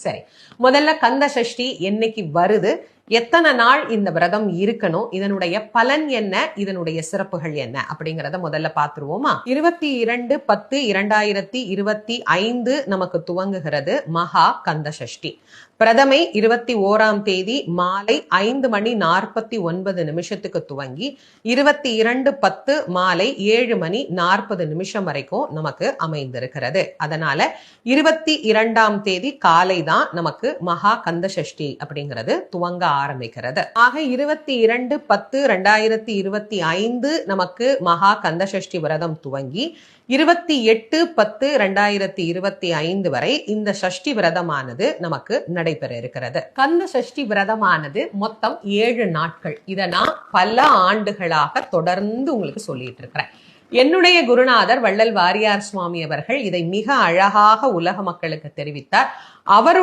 சரி. முதல்ல கந்த சஷ்டி என்னைக்கு வருது? எத்தனை நாள் இந்த விரதம் இருக்கணும்? இதனுடைய பலன் என்ன? இதனுடைய சிறப்புகள் என்ன? அப்படிங்கறத முதல்ல பாத்துருவோமா இருபத்தி இரண்டு பத்து இரண்டாயிரத்தி இருபத்தி ஐந்து நமக்கு துவங்குகிறது மகா கந்த சஷ்டி பிரதமை இருபத்தி ஓராம் தேதி மாலை ஐந்து மணி நாற்பத்தி ஒன்பது நிமிஷத்துக்கு துவங்கி இருபத்தி இரண்டு பத்து மாலை ஏழு மணி நாற்பது நிமிஷம் வரைக்கும் நமக்கு அமைந்திருக்கிறது. அதனால இருபத்தி இரண்டாம் தேதி காலை தான் நமக்கு மகா கந்த சஷ்டி அப்படிங்கிறது துவங்க ஆரம்பிக்கிறது. ஆக இருபத்தி இரண்டு பத்து ரெண்டாயிரத்தி இருபத்தி ஐந்து நமக்கு மகா கந்தசஷ்டி விரதம் துவங்கி இருபத்தி எட்டு பத்து ரெண்டாயிரத்தி இருபத்தி ஐந்து வரை இந்த சஷ்டி விரதமானது நமக்கு நடைபெற இருக்கிறது. கந்த சஷ்டி விரதமானது மொத்தம் ஏழு நாட்கள். இதை நான் பல ஆண்டுகளாக தொடர்ந்து உங்களுக்கு சொல்லிட்டு இருக்கிறேன். என்னுடைய குருநாதர் வள்ளல் வாரியார் சுவாமி அவர்கள் இதை மிக அழகாக உலக மக்களுக்கு தெரிவித்தார். அவருடைய